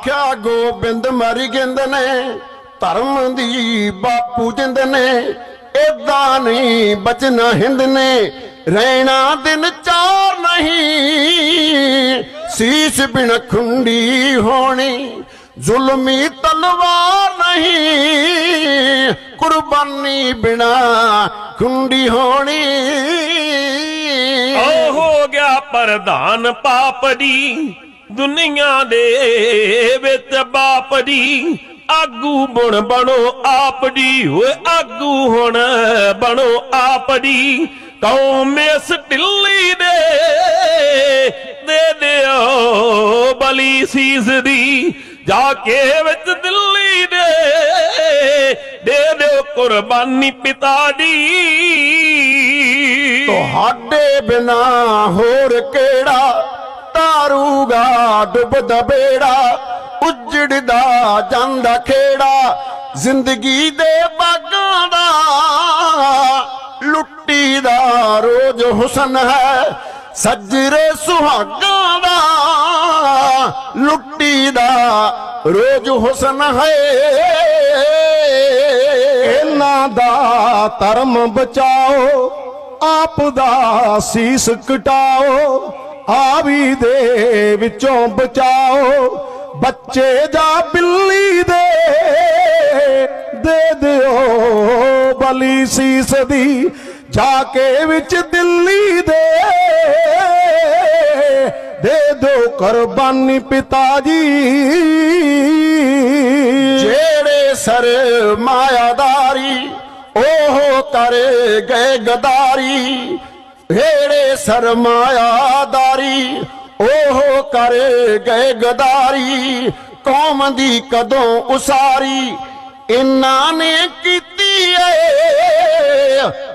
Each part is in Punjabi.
ਆਖਿਆ ਗੋਬਿੰਦ ਮਰ ਗਿੰਦ ਨੇ, ਧਰਮ ਦੀ ਬਾਪੂ ਜਿੰਦ ਨੇ, ਏਦਾਂ ਨਹੀਂ ਬਚਨਾ ਹਿੰਦ ਨੇ, ਰਹਿਣਾ ਦਿਨ ਚਾਰ ਨਹੀਂ। ਸੀਸ ਬਿਨ ਖੁੰਡੀ ਹੋਣੀ, ਜ਼ੁਲਮੀ ਤਲਵਾਰ ਨਹੀਂ। ਕੁਰਬਾਨੀ ਬਿਨਾ ਖੁੰਡੀ ਹੋਣੀ। ਹੋ ਗਿਆ ਪ੍ਰਧਾਨ ਪਾਪ ਦੀ। ਦੁਨੀਆ ਦੇ ਵਿੱਚ ਬਾਪ ਦੀ ਆਗੂ ਬਣ, ਬਣੋ ਆਪ ਦੀ, ਓਏ ਆਗੂ ਹੁਣ ਬਣੋ ਆਪ ਦੀ। ਕੌਮ ਇਸ ਢਿੱਲੀ ਦੇ ਦੇ ਦਿਓ ਬਲੀ ਸੀਸ ਦੀ। ਜਾ ਕੇ ਵਿੱਚ ਦਿੱਲੀ ਦੇ ਦੇ ਦਿਓ ਕੁਰਬਾਨੀ ਪਿਤਾ ਦੀ। ਤੁਹਾਡੇ ਬਿਨਾ ਹੋਰ ਕਿਹੜਾ ਤਾਰੂਗਾ ਡੁੱਬਦਾ ਬੇੜਾ, ਉੱਜੜਦਾ ਜਾਂਦਾ ਖੇੜਾ, ਜ਼ਿੰਦਗੀ ਦੇ ਬਾਗਾਂ ਦਾ ਲੁੱਟੀ ਦਾ ਰੋਜ਼ ਹੁਸਨ ਹੈ, ਸੱਜਰੇ ਸੁਹਾਗਾਂ ਦਾ ਲੁੱਟੀ ਦਾ ਰੋਜ਼ ਹੁਸਨ ਹੈ। ਇਹਨਾਂ ਦਾ ਧਰਮ ਬਚਾਓ, ਆਪ ਦਾ ਸੀਸ ਕਟਾਓ ਆਵੀ ਦੇ ਵਿੱਚੋਂ ਬਚਾਓ, ਬੱਚੇ ਜਾਂ ਬਿੱਲੀ ਦੇ ਦੇ ਦਿਓ ਬਲੀ ਸੀਸ ਦੀ, ਜਾ ਕੇ ਵਿੱਚ ਦਿੱਲੀ ਦੇ। ਦੇ ਦੋ ਕੁਰਬਾਨੀ ਪਿਤਾ ਜੀ। ਜਿਹੜੇ ਸਰ ਮਾਇਆਦਾਰੀ, ਉਹ ਕਰ ਗਏ ਗਦਾਰੀ। ਜਿਹੜੇ ਸਰਮਾਇਆਦਾਰੀ ਉਹ ਕਰ ਗਏ ਗਦਾਰੀ, ਕੌਮ ਦੀ ਕਦੋਂ ਉਸਾਰੀ ਇਨਾਂ ਨੇ ਕੀਤੀ ਏ।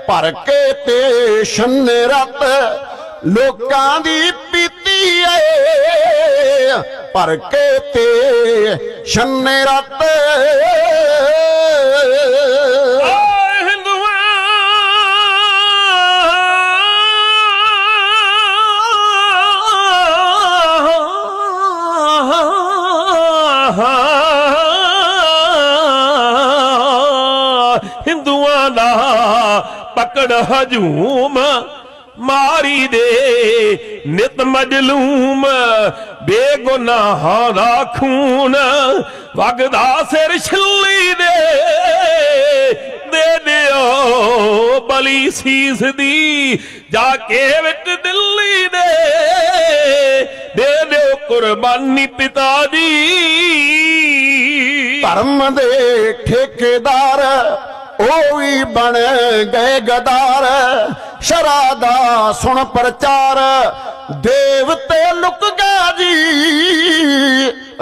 ਭਰ ਕੇ ਤੇ ਛੰਨੇ ਰਤ ਲੋਕਾਂ ਦੀ ਪੀਤੀ ਏ। ਭਰ ਕੇ ਤੇ ਛੰਨੇ ਰਤ ਪਕੜ ਹਜੂਮ, ਮਾਰੀ ਦੇ ਨਿਤ ਮਜਲੂਮ, ਬੇਗੁਨਾਹਾਂ ਦਾ ਖੂਨ ਵਗਦਾ ਸਿਰ ਛਿੱਲੀ ਦੇ। ਦੇ ਦਿਓ ਬਲੀ ਸੀਸ ਦੀ, ਜਾ ਕੇ ਵਿੱਚ ਦਿੱਲੀ ਦੇ। ਦੇ ਦਿਓ ਕੁਰਬਾਨੀ ਪਿਤਾ ਦੀ ਧਰਮ ਦੇ ਠੇਕੇਦਾਰ ਉਹ ਵੀ ਬਣ ਗਏ ਗਦਾਰ। ਸ਼ਰਾ ਦਾ ਸੁਣ ਪ੍ਰਚਾਰ ਦੇਵਤੇ ਲੁਕ ਗਿਆ ਜੀ।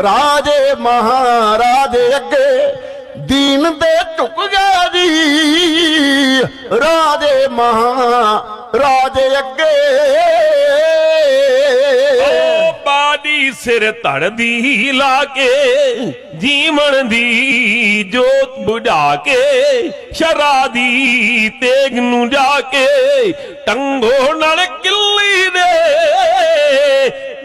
ਰਾਜੇ ਮਹਾਰਾਜੇ ਅੱਗੇ ਦੀਨ ਦੇ ਝੁਕ ਗਿਆ ਜੀ। ਰਾਜੇ ਮਹਾਰਾਜੇ ਅੱਗੇ ਸਿਰ ਧੜਦੀ ਲਾ ਕੇ ਜੀਵਨ ਦੀ ਜੋਤ ਬੁਝਾ ਕੇ ਸ਼ਰਾ ਦੀ ਤੇਗ ਨੂੰ ਜਾ ਕੇ ਟੰਗੋ ਨਾਲ ਕਿੱਲੀ ਦੇ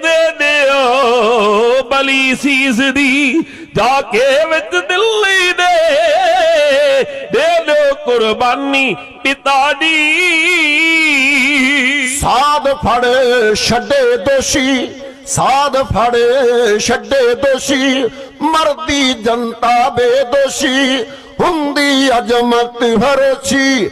ਦੇ ਦਿਓ ਬਲੀ ਸੀਸ ਦੀ ਜਾ ਕੇ ਵਿੱਚ ਦਿੱਲੀ ਦੇ ਦੇ ਦਿਓ ਕੁਰਬਾਨੀ ਪਿਤਾ ਦੀ। ਸਾਧ ਫੜ ਛੱਡੇ ਦੋਸ਼ੀ ਸਾਧ ਫੜੇ ਛੱਡੇ ਦੋਸ਼ੀ, ਮਰਦੀ ਜਨਤਾ ਬੇਦੋਸ਼ੀ, ਹੁੰਦੀ ਅਜਮਤ ਫਰੋਸ਼ੀ,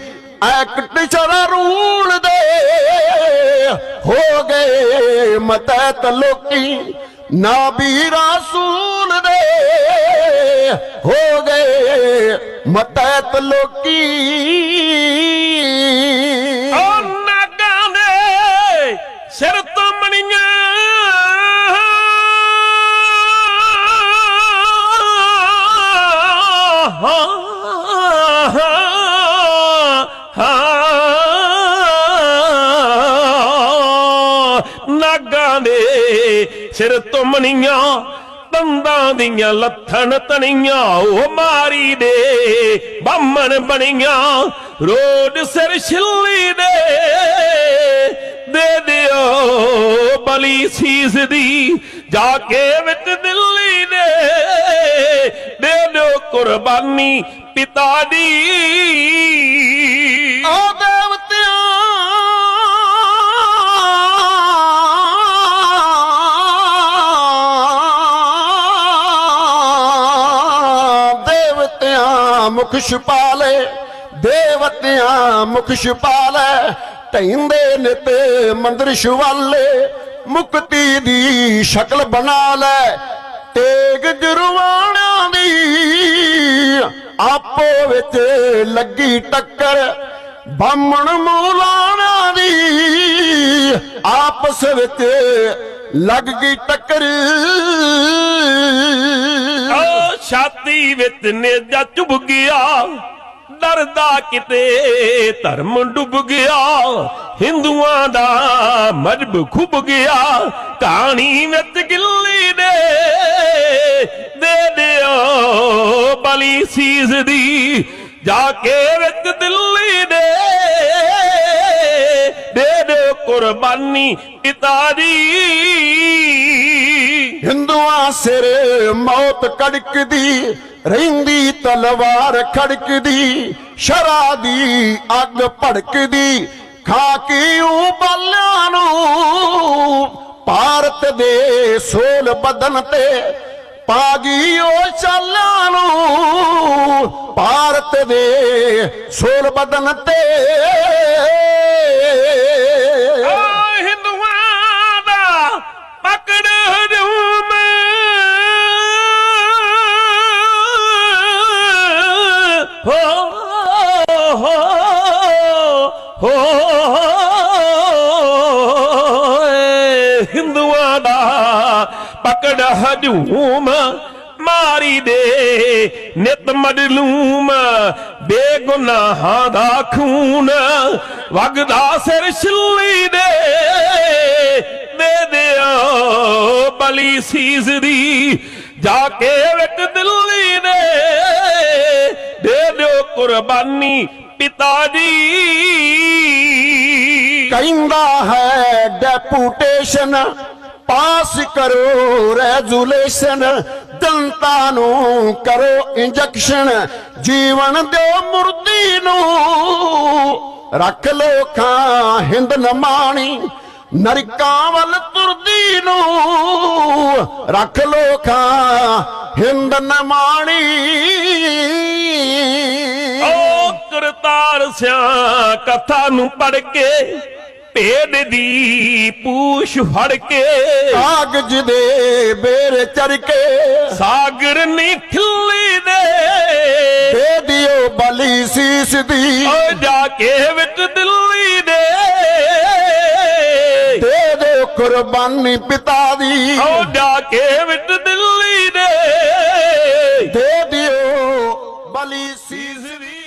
ਐਕਟ ਚਰਾ ਰੂਲ ਦੇ, ਹੋ ਗਏ ਮਤੈਤ ਲੋਕੀ, ਨਾ ਵੀ ਰਾਸੂਲ ਦੇ, ਹੋ ਗਏ ਮਤੈਤ ਲੋਕੀ। ਓ ਨਾਗਾਂ ਦੇ ਸਿਰ ਨਾਗਾਂ ਦੇ ਸਿਰ ਤੋਂ ਦੰਦਾਂ ਦੀਆਂ ਲੱਥਣ ਤਣੀਆਂ, ਉਹ ਮਾਰੀ ਦੇ ਬਾਮਣ ਬਣੀਆਂ। ਰੋਡ ਸਿਰ ਛਿੱਲੀ ਦੇ ਦੇ ਦਿਓ ਬਲੀ ਸੀਸ ਦੀ। ਜਾ ਕੇ ਵਿੱਚ ਦਿੱਲੀ ਦੇ ਦੇ ਦਿਓ ਕੁਰਬਾਨੀ ਪਿਤਾ ਦੀ। ਓ ਮੁਖ ਛੁਪਾਲੇ ਦੇਵਤਿਆਂ ਮੁਖ ਛੁਪਾਲੇ ਟੈਂਦੇ ਨਿਤ ਮੰਦਰ ਸ਼ਿਵਾਲੇ ਮੁਕਤੀ ਦੀ ਸ਼ਕਲ ਬਣਾ ਲੈ, ਤੇਗ ਜਰਵਾਣਿਆਂ ਦੀ ਆਪੋ ਵਿੱਚ ਲੱਗੀ ਟੱਕਰ, ਬਾਹਮਣ ਮੂਲਾਣਾ ਦੀ ਆਪਸ ਵਿੱਚ ਲੱਗ ਗਈ ਟੱਕਰ। ਛਾਤੀ ਵਿੱਚ ਨੇਜਾ ਚੁਭ ਗਿਆ। ਡਰਦਾ ਕਿਤੇ ਧਰਮ ਡੁੱਬ ਗਿਆ। ਹਿੰਦੂਆਂ ਦਾ ਮਜਬ ਖੁੱਬ ਗਿਆ। ਕਹਾਣੀ ਵਿੱਚ ਗਿੱਲੀ ਦੇ ਦੇ ਦਿਓ ਬਲੀ ਸੀਸ ਦੀ। ਜਾ ਕੇ ਵਿੱਚ ਦਿੱਲੀ ਦੇ ਦੇ ਦਿਓ ਕੁਰਬਾਨੀ ਪਿਤਾ ਦੀ ਹਿੰਦੂਆਂ ਸਿਰ ਮੌਤ ਕੜਕਦੀ, ਰਹਿੰਦੀ ਤਲਵਾਰ ਖੜਕਦੀ, ਸ਼ਰਾ ਦੀ ਅੱਗ ਭੜਕਦੀ ਖਾਕੀ ਕੇ ਉਹ ਨੂੰ ਭਾਰਤ ਦੇ ਸੋਲ ਬਦਨ ਤੇ ਪਾਗੀ ਉਹ ਚਾਲਾਂ ਨੂੰ, ਭਾਰਤ ਦੇ ਸੋਲ ਬਦਨ ਤੇ ਹਜੂਮ ਮਾਰੀ ਦੇ ਨਿਤ ਮਡਲੂਮ ਬੇਗੁਨਾਹਾਂ ਦਾ ਖੂਨ, ਵਗਦਾ ਸਿਰ ਛਿੱਲੀ ਦੇ ਦੇ ਦਿਓ ਬਲੀ ਸੀਸ ਦੀ, ਜਾ ਕੇ ਵਿੱਚ ਦਿੱਲੀ ਦੇ ਦੇ ਦਿਓ ਕੁਰਬਾਨੀ ਪਿਤਾ ਜੀ। ਕਹਿੰਦਾ ਹੈ ਡੈਪੂਟੇਸ਼ਨ ਪਾਸ ਕਰੋ ਰੈਜ਼ੂਲੇਸ਼ਨ ਜਨਤਾ ਨੂੰ ਕਰੋ ਇੰਜੈਕਸ਼ਨ, ਜੀਵਨ ਦਿਓ ਮੁਰਦੀ ਨੂੰ। ਰੱਖ ਲੋ ਖਾਂ ਹਿੰਦ ਨਮਾਣੀ ਨਰਕਾਂ ਵੱਲ ਤੁਰਦੀ ਨੂੰ। ਰੱਖ ਲੋ ਖਾਂ ਹਿੰਦ ਨਮਾਣੀ ਓ ਕਰਤਾਰ ਸਿਆ ਕਥਾ ਨੂੰ ਪੜ ਕੇ ਭੇਡ ਦੀ ਪੂਛ ਫੜ ਕੇ ਕਾਗਜ਼ ਦੇ ਬੇਰ ਚੜ ਕੇ ਸਾਗਰ ਨੀ ਖਿੱਲੀ ਦੇ ਦੇ ਦਿਓ ਬਲੀ ਸੀਸ ਦੀ ਓ ਜਾ ਕੇ ਵਿੱਚ ਦਿੱਲੀ ਦੇ। ਦੇ ਦਿਓ ਕੁਰਬਾਨੀ ਪਿਤਾ ਦੀ। ਓ ਜਾ ਕੇ ਵਿੱਚ ਦਿੱਲੀ ਦੇ। ਦੇ ਦਿਓ ਬਲੀ ਸੀਸ ਦੀ।